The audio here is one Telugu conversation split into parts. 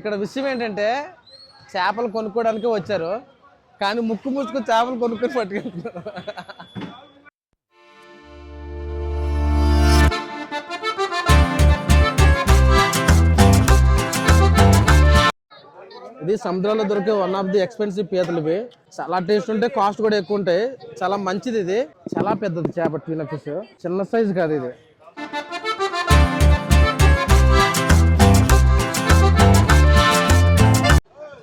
ఇక్కడ విషయం ఏంటంటే చేపలు కొనుక్కోవడానికి వచ్చారు కానీ ముక్కు ముసుకు చేపలు కొనుక్కొని పట్టుకెళ్తున్నారు. ఇది సముద్రంలో దొరికే వన్ ఆఫ్ ది ఎక్స్పెన్సివ్ పీతలు ఇవి. చాలా టేస్ట్ ఉంటాయి కాస్ట్ కూడా ఎక్కువ ఉంటాయి. చాలా మంచిది ఇది. చాలా పెద్దది చేప ట్వీన ఫిష్ చిన్న సైజు కాదు ఇది.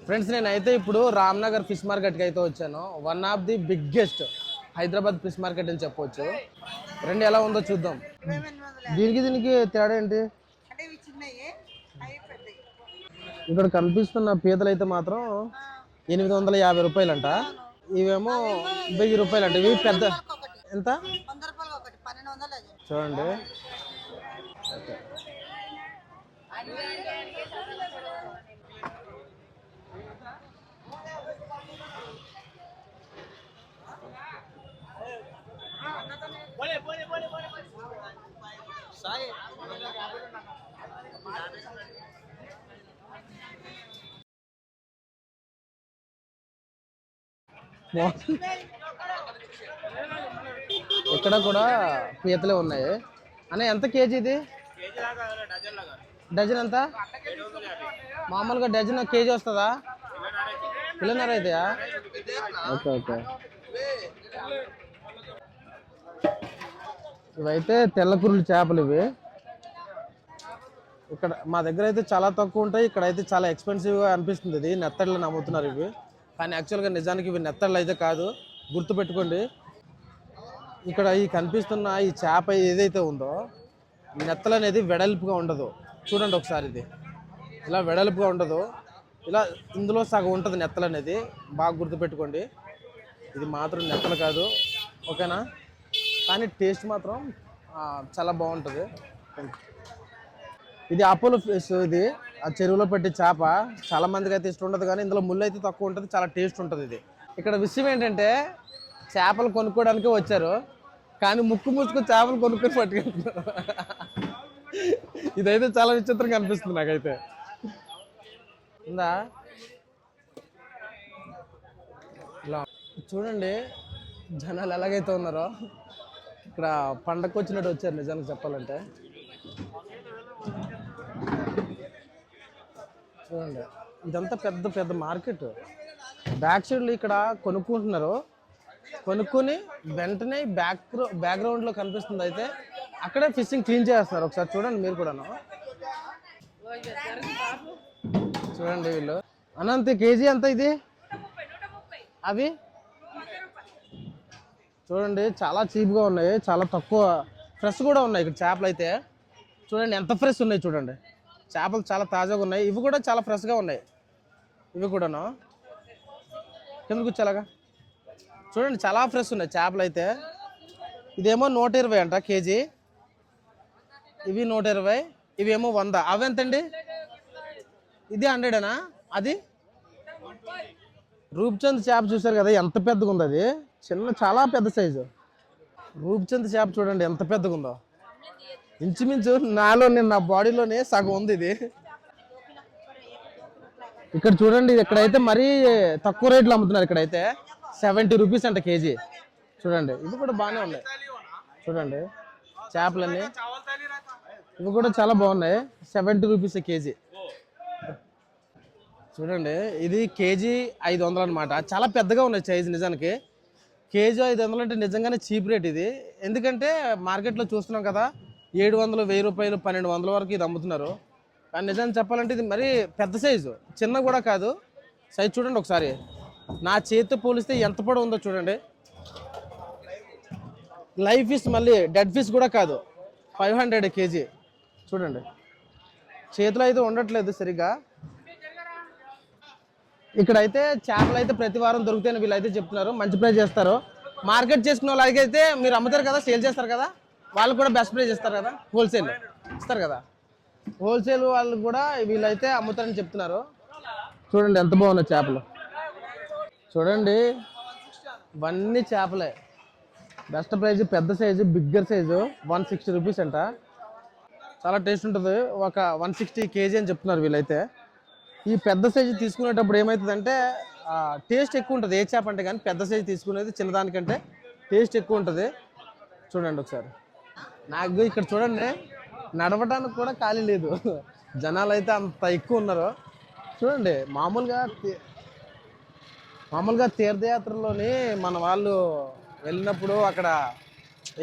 ఫ్రెండ్స్ నేనైతే ఇప్పుడు రామ్నగర్ ఫిష్ మార్కెట్కి అయితే వచ్చాను. One of the biggest Hyderabad fish market అని చెప్పొచ్చు. రెండు ఎలా ఉందో చూద్దాం. దీనికి దీనికి తేడా ఏంటి? ఇక్కడ కనిపిస్తున్న పీతలు అయితే మాత్రం ఎనిమిది వందల యాభై రూపాయలంట. ఇవేమో వెయ్యి రూపాయలంట. ఇవి పెద్ద ఎంత? చూడండి. ఇక్కడ కూడా పీతలే ఉన్నాయి. అన్న ఎంత కేజీ ఇది? డజన్ ఎంత? మామూలుగా డజన్ కేజీ వస్తుందా? కిలోన్నర అయితాయా ఓకే ఓకే. ఇవైతే తెల్లకురులు చేపలు ఇవి. ఇక్కడ మా దగ్గర అయితే చాలా తక్కువ ఉంటాయి. ఇక్కడ అయితే చాలా ఎక్స్పెన్సివ్గా అనిపిస్తుంది. ఇది నెత్తడిలో అమ్ముతున్నారు ఇవి. కానీ యాక్చువల్గా నిజానికి ఇవి నెత్తళ్ళు అయితే కాదు. గుర్తుపెట్టుకోండి. ఇక్కడ ఈ కనిపిస్తున్న ఈ చేప ఏదైతే ఉందో ఈ నెత్తలు అనేది వెడల్పుగా ఉండదు. చూడండి ఒకసారి ఇది. ఇలా వెడల్పుగా ఉండదు. ఇలా ఇందులో సగం ఉంటుంది నెత్తలు అనేది. బాగా గుర్తుపెట్టుకోండి. ఇది మాత్రం నెత్తలు కాదు. ఓకేనా? కానీ టేస్ట్ మాత్రం చాలా బాగుంటుంది. ఇది అపోలో ఫిష్ ఇది. ఆ చెరువులో పెట్టే చేప చాలా మందికి అయితే ఇష్టం ఉండదు కానీ ఇందులో ముళ్ళు అయితే తక్కువ ఉంటుంది చాలా టేస్ట్ ఉంటుంది ఇది. ఇక్కడ విషయం ఏంటంటే చేపలు కొనుక్కోవడానికి వచ్చారు కానీ ముక్కు ముసుకు చేపలు కొనుక్కొని పట్టుకెళ్తున్నారు. ఇదైతే చాలా విచిత్రంగా అనిపిస్తుంది నాకైతే. ఉందా? ఇలా. చూడండి జనాలు ఎలాగైతే ఉన్నారో. ఇక్కడ పండగకు వచ్చినట్టు వచ్చారు నిజానికి చెప్పాలంటే. చూడండి ఇదంతా పెద్ద పెద్ద మార్కెట్. బ్యాక్ సైడ్లో ఇక్కడ కొనుక్కుంటున్నారు. కొనుక్కొని వెంటనే బ్యాక్ బ్యాక్గ్రౌండ్లో కనిపిస్తుంది. అయితే అక్కడే ఫిషింగ్ క్లీన్ చేస్తున్నారు ఒకసారి చూడండి మీరు కూడాను. చూడండి వీళ్ళు. అనంత కేజీ ఎంత ఇది? అవి? చూడండి చాలా చీప్గా ఉన్నాయి. చాలా తక్కువ. ఫ్రెష్ కూడా ఉన్నాయి. ఇక్కడ చేపలు అయితే. చూడండి ఎంత ఫ్రెష్ ఉన్నాయి చూడండి. చేపలు చాలా తాజాగా ఉన్నాయి. ఇవి కూడా చాలా ఫ్రెష్గా ఉన్నాయి. ఇవి కూడాను? కింద కూర్చోలాగా. చూడండి చాలా ఫ్రెష్ ఉన్నాయి చేపలు అయితే. ఇదేమో నూట ఇరవై అంట కేజీ. ఇవి నూట ఇరవై ఇవేమో వంద. అవి ఎంతండి? ఇది హండ్రెడేనా? అది? రూప్చంద్ చేప చూసారు కదా ఎంత పెద్దగా ఉంది అది? చిన్న చాలా పెద్ద సైజు. రూప్చంద్ చేప చూడండి ఎంత పెద్దగా ఉందో. ఇంచుమించు నాలో నేను నా బాడీలోనే సగం ఉంది ఇది. ఇక్కడ చూడండి ఇక్కడైతే మరీ తక్కువ రేట్లో అమ్ముతున్నారు ఇక్కడైతే. సెవెంటీ రూపీస్ అంట కేజీ. చూడండి ఇవి కూడా బాగానే ఉన్నాయి. చూడండి చేపలన్నీ. ఇవి కూడా చాలా బాగున్నాయి. Seventy rupees kg. చూడండి ఇది కేజీ ఐదు వందలు అనమాట చాలా పెద్దగా ఉన్నాయి సైజ్ నిజానికి. కేజీ ఐదు వందలు అంటే నిజంగానే చీప్ రేట్ ఇది. ఎందుకంటే మార్కెట్లో చూస్తున్నాం కదా ఏడు వందలు వెయ్యి రూపాయలు పన్నెండు వందల వరకు ఇది అమ్ముతున్నారు. కానీ నిజాన్ని చెప్పాలంటే ఇది మరీ పెద్ద సైజు. చిన్న కూడా కాదు. సైజ్ చూడండి ఒకసారి. నా చేతితో పోలిస్తే ఎంత పొడవు ఉందో చూడండి. లైవ్ ఫిష్ మళ్ళీ డెడ్ ఫిష్ కూడా కాదు. Five hundred kg. చూడండి. చేతిలో అయితే ఉండట్లేదు సరిగ్గా. ఇక్కడైతే చేపలు అయితే ప్రతి వారం దొరుకుతాయని వీళ్ళైతే చెప్తున్నారు. మంచి ప్రైస్ చేస్తారు. మార్కెట్ చేసుకున్న వాళ్ళకైతే మీరు అమ్ముతారు కదా సేల్ చేస్తారు కదా? వాళ్ళు కూడా బెస్ట్ ప్రైస్ ఇస్తారు కదా హోల్సేల్ ఇస్తారు కదా. హోల్సేల్ వాళ్ళు కూడా వీళ్ళైతే అమ్ముతారని చెప్తున్నారు. చూడండి ఎంత బాగున్నాయి చేపలు. చూడండి ఇవన్నీ చేపలే. బెస్ట్ ప్రైజ్ పెద్ద size bigger size one sixty rupees అంట. చాలా టేస్ట్ ఉంటుంది. ఒక వన్ సిక్స్టీ కేజీ అని చెప్తున్నారు వీళ్ళైతే. ఈ పెద్ద సైజు తీసుకునేటప్పుడు ఏమవుతుందంటే టేస్ట్ ఎక్కువ ఉంటుంది. ఏ చేప అంటే కానీ పెద్ద సైజు తీసుకునేది చిన్నదానికంటే టేస్ట్ ఎక్కువ ఉంటుంది. చూడండి ఒకసారి. నాకు ఇక్కడ చూడండి నడవడానికి కూడా ఖాళీ లేదు. జనాలు అయితే అంత ఎక్కువ ఉన్నారు. చూడండి మామూలుగా మామూలుగా తీర్థయాత్రలోని మన వాళ్ళు వెళ్ళినప్పుడు అక్కడ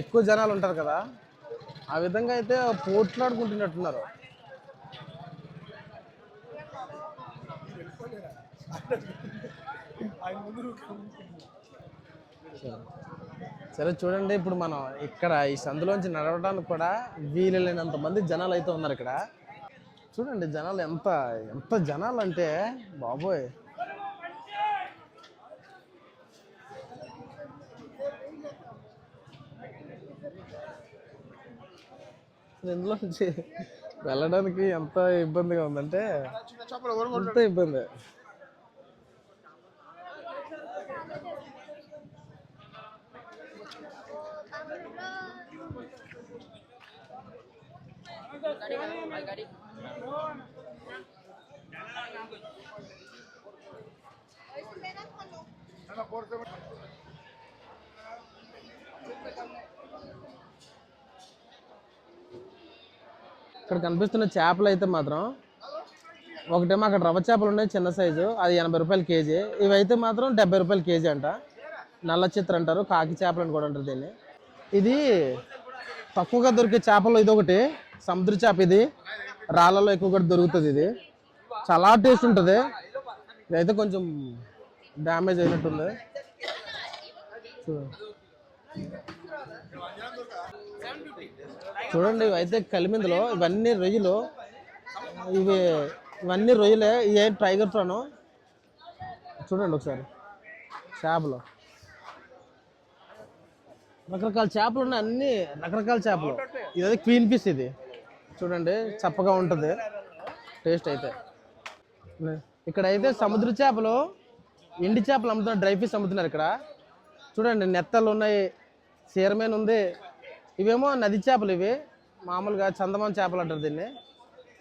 ఎక్కువ జనాలు ఉంటారు కదా ఆ విధంగా అయితే పోట్లాడుకుంటున్నట్టున్నారు. సరే చూడండి ఇప్పుడు మనం ఇక్కడ ఈ సందులోంచి నడవడానికి కూడా వీలైనంత మంది జనాలు అయితే ఉన్నారు ఇక్కడ. చూడండి జనాలు ఎంత ఎంత జనాలు అంటే బాబోయ్ ఇందులో వెళ్ళడానికి ఎంత ఇబ్బందిగా ఉందంటే ఎంత ఇబ్బంది. ఇక్కడ కనిపిస్తున్న చేపలు అయితే మాత్రం ఒకటేమో అక్కడ రవ్వ చేపలు ఉన్నాయి చిన్న సైజు. అది ఎనభై రూపాయలు కేజీ. ఇవి అయితే మాత్రం డెబ్బై రూపాయలు కేజీ అంట. నల్ల చిత్ర అంటారు కాకి చేపలు అని కూడా అంటారు దీన్ని. ఇది తక్కువగా దొరికే చేపలు ఇది ఒకటి. సముద్ర చేప ఇది. రాళ్ళలో ఎక్కువగా దొరుకుతుంది ఇది. చాలా టేస్ట్ ఉంటుంది. ఇదైతే కొంచెం డ్యామేజ్ అయినట్టుంది. చూడండి ఇవైతే కలిమిందులో ఇవన్నీ రొయ్యలు. ఇవి ఇవన్నీ రొయ్యలే. ఇవి టైగర్ ప్రాను చూడండి ఒకసారి. చేపలు. రకరకాల చేపలు ఉన్నాయి అన్ని రకరకాల చేపలు. ఇదైతే క్వీన్ పీస్ ఇది. చూడండి చప్పగా ఉంటుంది. టేస్ట్ అయితే. ఇక్కడ అయితే సముద్ర చేపలు ఎండి చేపలు అమ్ముతున్నారు డ్రై ఫిష్ అమ్ముతున్నారు ఇక్కడ. చూడండి నెత్తలు ఉన్నాయి చీరమేన్ ఉంది. ఇవేమో నది చేపలు ఇవి. మామూలుగా చందమామ చేపలు అంటారు దీన్ని.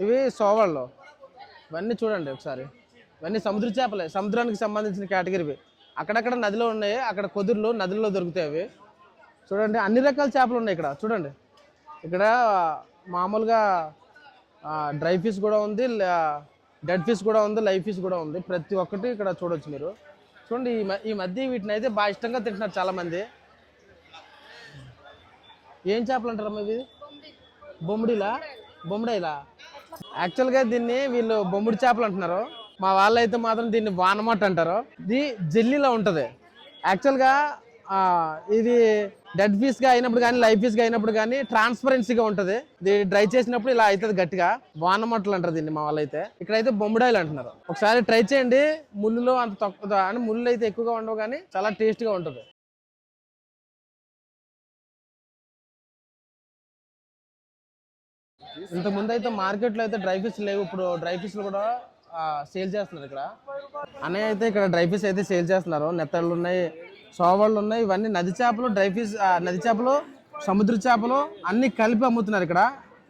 ఇవి సోవాళ్ళు. ఇవన్నీ చూడండి ఒకసారి. ఇవన్నీ సముద్ర చేపలే. సముద్రానికి సంబంధించిన కేటగిరీవి. అక్కడక్కడ నదిలో ఉన్నాయి అక్కడ కుదురులు నదుల్లో దొరుకుతాయి అవి. చూడండి అన్ని రకాల చేపలు ఉన్నాయి ఇక్కడ చూడండి. ఇక్కడ మామూలుగా డ్రై ఫిష్ కూడా ఉంది డెడ్ ఫిష్ కూడా ఉంది లైవ్ ఫిష్ కూడా ఉంది. ప్రతి ఒక్కటి ఇక్కడ చూడొచ్చు మీరు. చూడండి ఈ ఈ మధ్య వీటిని అయితే బాగా ఇష్టంగా తింటున్నారు చాలామంది. ఏం చేపలు అంటారమ్మా ఇవి? బొమ్మిడిలా? బొమ్మిడైలా? యాక్చువల్గా దీన్ని వీళ్ళు బొమ్మిడి చేపలు అంటున్నారు. మా వాళ్ళు అయితే మాత్రం దీన్ని వానమట్ అంటారు. ఇది జెల్లీలా ఉంటుంది. యాక్చువల్గా ఇది డెడ్ పీస్గా అయినప్పుడు కానీ లైఫ్ ఫీస్గా అయినప్పుడు కానీ ట్రాన్స్పరెన్సీగా ఉంటుంది. ఇది డ్రై చేసినప్పుడు ఇలా అవుతుంది గట్టిగా. వానమట్టలు అంటారు దీన్ని మా వాళ్ళు అయితే. ఇక్కడైతే బొమ్మడాయిలు అంటున్నారు. ఒకసారి ట్రై చేయండి. ముళ్ళులో అంత తక్కువ అంటే ముళ్ళు అయితే ఎక్కువగా ఉండవు కానీ చాలా టేస్ట్గా ఉంటుంది. ఇంత ముందు అయితే మార్కెట్లో అయితే డ్రై ఫిష్ లేవు. ఇప్పుడు డ్రై ఫిష్లు కూడా సేల్ చేస్తున్నారు ఇక్కడ. అన్నయ్య అయితే ఇక్కడ డ్రై ఫిష్ అయితే సేల్ చేస్తున్నారు. నెత్తళ్ళు ఉన్నాయి. సోవాళ్ళు ఉన్నాయి. ఇవన్నీ నది చేపలు డ్రై ఫిష్ నది చేపలు సముద్ర చేపలు అన్ని కలిపి అమ్ముతున్నారు ఇక్కడ.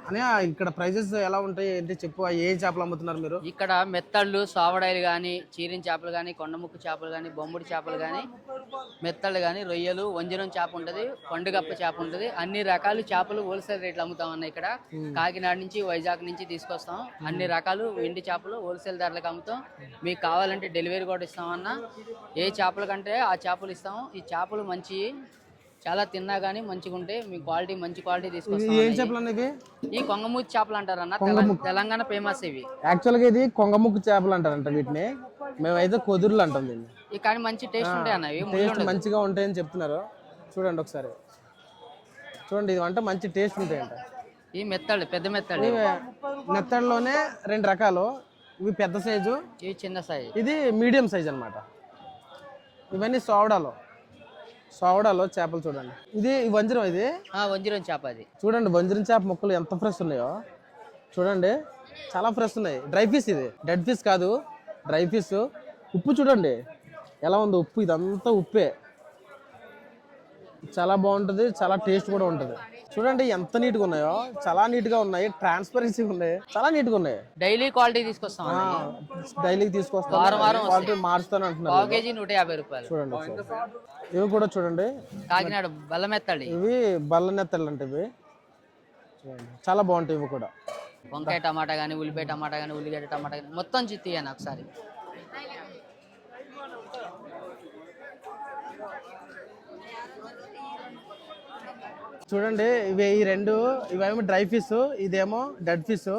అన్నయ్య ఇక్కడ ప్రైజెస్ ఎలా ఉంటాయి ఏంటి చెప్పు? ఏ చేపలు అమ్ముతున్నారు మీరు? ఇక్కడ మెత్తళ్ళు సావడాయిలు కానీ చీరిన చేపలు కానీ కొండముక్కు చేపలు కానీ బొమ్ముడి చేపలు కానీ మెత్తళ్ళు కానీ రొయ్యలు వంజరం చేప ఉంటుంది పండుగప్ప చేప ఉంటుంది. అన్ని రకాల చేపలు హోల్సేల్ రేట్లు అమ్ముతాం అన్న ఇక్కడ. కాకినాడ నుంచి వైజాగ్ నుంచి తీసుకొస్తాం. అన్ని రకాలు ఎండి చేపలు హోల్సేల్ ధరలకు అమ్ముతాం. మీకు కావాలంటే డెలివరీ కూడా ఇస్తామన్న ఏ చేపల కంటే ఆ చేపలు ఇస్తాం. ఈ చేపలు మంచి చాలా తిన్నా కానీ మంచిగా ఉంటాయి మీ క్వాలిటీ మంచి క్వాలిటీ తీసుకొస్తాం ఏం అన్న. చేపలు ఈ కొంగమూతి చేపలు అంటారన్న తెల- తెలంగాణ ఫేమస్ ఇవి. యాక్చువల్గా ఇది కొంగముక్కు చేపలు అంటారంట వీటిని. మేమైతే కొదురులు అంటాం దీన్ని. కానీ మంచి టేస్ట్ ఉంటాయి అన్న ఇవి ముళ్ళు టేస్ట్ ఉండదు. మంచిగా ఉంటాయని చెప్తున్నారు. చూడండి ఒకసారి. చూడండి ఇది అంటే మంచి టేస్ట్ ఉంటాయంట. ఈ మెత్తళ్ళు పెద్ద మెత్తళ్ళు ఇవి నెత్తడిలోనే రెండు రకాలు. ఇవి పెద్ద సైజు ఇవి చిన్న సైజ్ ఇది మీడియం సైజ్ అన్నమాట. ఇవన్నీ సోవడాలో సోవడాలో చేపలు చూడండి. ఇది వంజరం ఇది? వంజరం చేప అది. చూడండి వంజరం చేప ముక్కలు ఎంత ఫ్రెష్ ఉన్నాయో. చూడండి చాలా ఫ్రెష్ ఉన్నాయి. డ్రై ఫిష్ ఇది. డెడ్ ఫిష్ కాదు డ్రై ఫిష్ ఉప్పు చూడండి. ఎలా ఉంది ఉప్పు ఇదంతా ఉప్పే. చాలా బాగుంటుంది చాలా టేస్ట్ కూడా ఉంటుంది. చూడండి ఎంత నీట్గా ఉన్నాయో. చాలా నీట్గా ఉన్నాయి. ట్రాన్స్పరెన్సీ ఉన్నాయి చాలా నీట్గా ఉన్నాయి. డైలీ క్వాలిటీ తీసుకొస్తాం డైలీ వారం తీసుకొస్తాను వారం క్వాలిటీ మారుస్తాను అంటున్నారు పావు కేజీ నూట యాభై రూపాయలు. చూడండి. ఇవి కూడా చూడండి. కాకినాడ బెల్లమెత్తడి. ఇవి బల్ల నెత్తలు అంటే ఇవి. చూడండి. చాలా బాగుంటాయి ఇవి కూడా. వంకాయ టమాటా కానీ ఉల్లిపాయ టమాటా కానీ ఉల్లిగడ్డ టమాటా కానీ మొత్తం చిత్తియాను ఒకసారి. చూడండి ఇవి ఈ రెండు ఇవేమో డ్రై ఫిష్ ఇదేమో డెడ్ ఫిష్.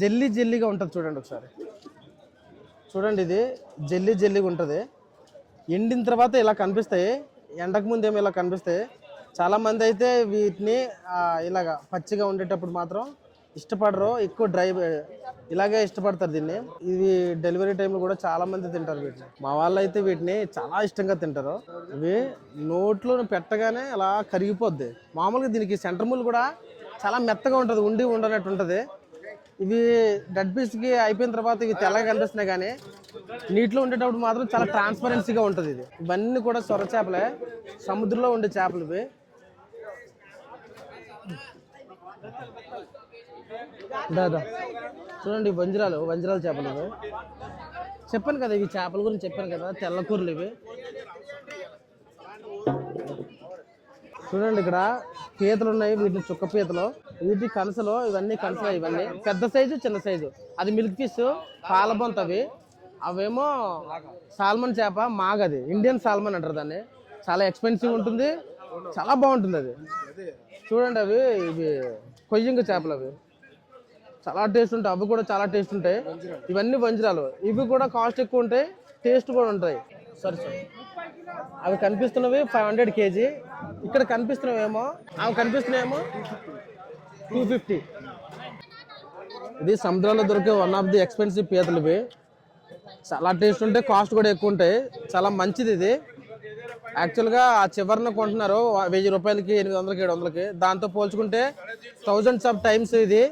జెల్లీ జెల్లీగా ఉంటుంది చూడండి ఒకసారి. చూడండి ఇది జెల్లీ జెల్లీగా ఉంటుంది. ఎండిన తర్వాత ఇలా కనిపిస్తాయి. ఎండకు ముందేమో ఇలా కనిపిస్తాయి. చాలామంది అయితే వీటిని ఇలాగ పచ్చిగా ఉండేటప్పుడు మాత్రం ఇష్టపడరు ఎక్కువ డ్రై ఇలాగే ఇష్టపడతారు దీన్ని. ఇది డెలివరీ టైంలో కూడా చాలా మంది తింటారు వీటిని. మా వాళ్ళు అయితే వీటిని చాలా ఇష్టంగా తింటారు. ఇవి నోట్లో పెట్టగానే అలా కరిగిపోద్ది. మామూలుగా దీనికి సెంటర్ ముల్ కూడా చాలా మెత్తగా ఉంటుంది ఉండి ఉండనట్టు ఉంటుంది. ఇవి డెడ్ పీస్కి అయిపోయిన తర్వాత ఇవి తెల్లగా కనిపిస్తున్నాయి కానీ నీటిలో ఉండేటప్పుడు మాత్రం చాలా ట్రాన్స్పరెన్సీగా ఉంటుంది ఇది. ఇవన్నీ కూడా సొర చేపలే సముద్రంలో ఉండే చేపలు ఇవి. దాదా చూడండి వంజరాలు వంజరాలు చేపలు ఇవి. చెప్పాను కదా ఇవి చేపల గురించి చెప్పాను కదా తెల్లకూరలు ఇవి. చూడండి ఇక్కడ పీతలు ఉన్నాయి వీటిని చుక్క పీతలు. వీటి కనసలు ఇవన్నీ కనసలు ఇవన్నీ. పెద్ద సైజు చిన్న సైజు. అది మిల్క్ ఫిష్ పాలబొంత అవి. అవేమో సాల్మన్ చేప మాగది ఇండియన్ సాల్మన్ అంటారు దాన్ని. చాలా ఎక్స్పెన్సివ్ ఉంటుంది. చాలా బాగుంటుంది అది. చూడండి అవి ఇవి కొయ్యింగ చేపలు అవి. చాలా టేస్ట్ ఉంటాయి. అవి కూడా చాలా టేస్ట్ ఉంటాయి. ఇవన్నీ వంజరాలు. ఇవి కూడా కాస్ట్ ఎక్కువ ఉంటాయి. టేస్ట్ కూడా ఉంటాయి. సరే సార్. అవి కనిపిస్తున్నవి ఫైవ్ హండ్రెడ్ కేజీ. ఇక్కడ కనిపిస్తున్నవేమో? అవి కనిపిస్తున్నాయేమో? టూ ఫిఫ్టీ ఇది సముద్రంలో దొరికే వన్ ఆఫ్ ది ఎక్స్పెన్సివ్ పీతలు ఇవి. చాలా టేస్ట్ ఉంటాయి. కాస్ట్ కూడా ఎక్కువ ఉంటాయి. చాలా మంచిది ఇది. యాక్చువల్గా ఆ చివరిన కొంటున్నారు. వెయ్యి రూపాయలకి ఎనిమిది వందలకి ఏడు వందలకి. దాంతో పోల్చుకుంటే థౌజండ్స్ ఆఫ్ టైమ్స్ ఇది.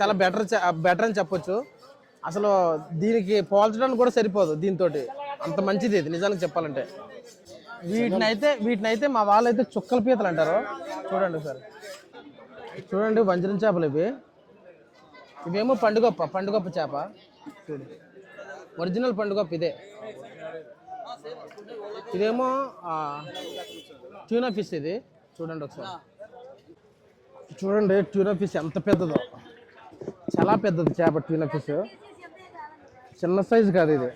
చాలా బెటర్ బెటర్ అని చెప్పొచ్చు. అసలు దీనికి పోల్చడానికి కూడా సరిపోదు దీంతో అంత మంచిది ఇది నిజానికి చెప్పాలంటే. వీటిని అయితే వీటిని అయితే మా వాళ్ళు అయితే చుక్కల పీతలు అంటారు. చూడండి సార్. చూడండి వంజరం చేపలు ఇవి. ఇవేమో పండుగప్ప పండుగప్ప చేప. చూడు. ఒరిజినల్ పండుగప్ప ఇదే. ఇదేమో ట్యూనా ఫిష్ ఇది. చూడండి ఒకసారి. చూడండి ట్యూనా ఫిష్ ఎంత పెద్దదో. చాలా పెద్దది చేప ట్యూనా ఫిష్ చిన్న సైజు కాదు ఇది.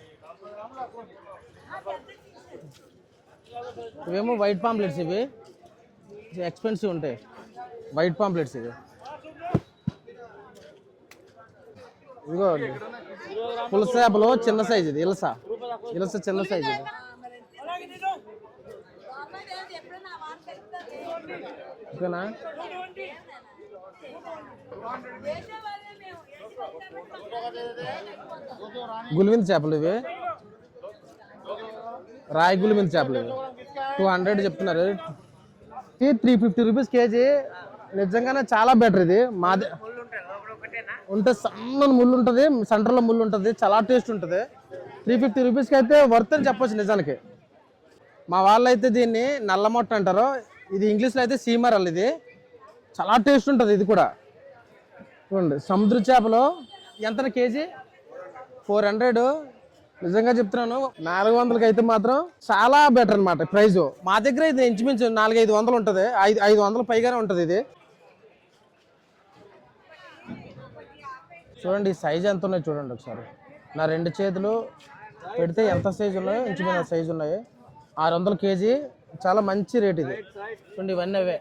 ఇవేమో వైట్ పాంప్లెట్స్ ఇవి. ఎక్స్పెన్సివ్ ఉంటాయి. వైట్ పాంప్లెట్స్ ఇవి. ఇదిగో పులస చేపలు చిన్న సైజు ఇది ఇలస. ఇలస చిన్న సైజు ఇది. ఓకేనా? గులివింద చేపలు ఇవి? రాయి గులివింద చేపలు ఇవి. టూ హండ్రెడ్ చెప్తున్నారు. ఇది త్రీ ఫిఫ్టీ రూపీస్ కేజీ. నిజంగానే చాలా బెటర్ ఇది. మాది ఉంటే సన్న ముళ్ళు ఉంటుంది సెంటర్లో ముళ్ళు ఉంటుంది చాలా టేస్ట్ ఉంటుంది. త్రీ ఫిఫ్టీ రూపీస్కి అయితే వర్త్ అని చెప్పొచ్చు నిజానికి. మా వాళ్ళు అయితే దీన్ని నల్లమొట్ట అంటారు. ఇది ఇంగ్లీష్లో అయితే సీమరల్ ఇది. చాలా టేస్ట్ ఉంటుంది ఇది కూడా. చూడండి సముద్ర చేపలు ఎంత కేజీ? Four hundred. నిజంగా చెప్తున్నాను నాలుగు వందలకి అయితే మాత్రం చాలా బెటర్ అనమాట ప్రైజు. మా దగ్గర ఇది ఇంచుమించు నాలుగు ఐదు వందలు ఉంటుంది. ఐదు ఐదు వందల పైగానే ఉంటుంది ఇది. చూడండి సైజ్ ఎంత ఉన్నాయి చూడండి ఒకసారి. నా రెండు చేతులు పెడితే ఎంత సైజు ఉన్నాయో ఇంచుమించు సైజు ఉన్నాయి. ఆరు వందల కేజీ. చాలా మంచి రేట్ ఇది. చూడండి ఇవన్నీ అవే.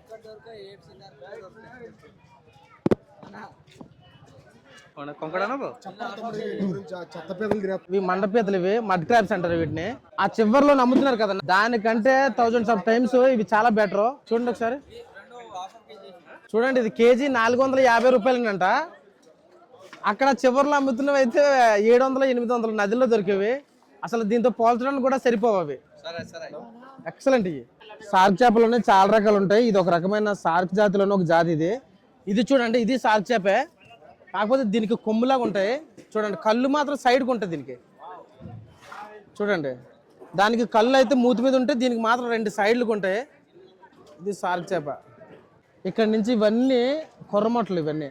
ఇవి మండపీతలు ఇవి మడ్ క్రాబ్స్ అంటారు వీటిని. ఆ చివర్లో నమ్ముతున్నారు కదా దానికంటే థౌజండ్స్ ఆఫ్ టైమ్స్ ఇవి చాలా బెటర్. చూడండి ఒకసారి. చూడండి ఇది కేజీ నాలుగు వందల యాభై రూపాయలనంట. అక్కడ చివర్లో అమ్ముతున్నవి అయితే ఏడు వందలు ఎనిమిది వందలు నదిలో దొరికేవి. అసలు దీంతో పోల్చడానికి కూడా సరిపోవు అవి. ఎక్సలెంట్ ఇవి సార్క్ చేపలోనే చాలా రకాలు ఉంటాయి. ఇది ఒక రకమైన సార్క్ జాతిలోనే ఒక జాతి ఇది. ఇది చూడండి ఇది సార్క్ చేపే. కాకపోతే దీనికి కొమ్ములాగా ఉంటాయి. చూడండి కళ్ళు మాత్రం సైడ్కి ఉంటుంది దీనికి. చూడండి దానికి కళ్ళు అయితే మూతి మీద ఉంటే దీనికి మాత్రం రెండు సైడ్లకు ఉంటాయి. ఇది సార్క్ చేప. ఇక్కడ నుంచి ఇవన్నీ కొర్రమట్లు ఇవన్నీ.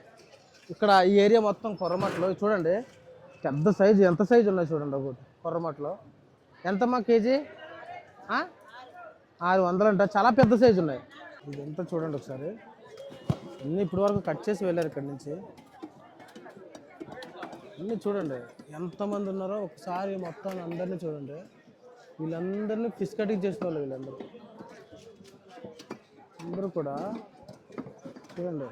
ఇక్కడ ఈ ఏరియా మొత్తం కొర్రమట్లు చూడండి పెద్ద సైజు ఎంత సైజు ఉన్నాయి చూడండి ఒకటి కొర్రమట్లు ఎంతమ్మా కేజీ? ఆరు వందలు అంట చాలా పెద్ద సైజు ఉన్నాయి. ఇదంతా చూడండి ఒకసారి. అన్నీ ఇప్పటి వరకు కట్ చేసి వెళ్ళారు ఇక్కడ నుంచి. అన్నీ చూడండి. ఎంతమంది ఉన్నారో ఒకసారి మొత్తం అందరినీ చూడండి. వీళ్ళందరినీ ఫిష్ కటింగ్ చేసిన వాళ్ళు వీళ్ళందరూ. అందరూ కూడా చూడండి.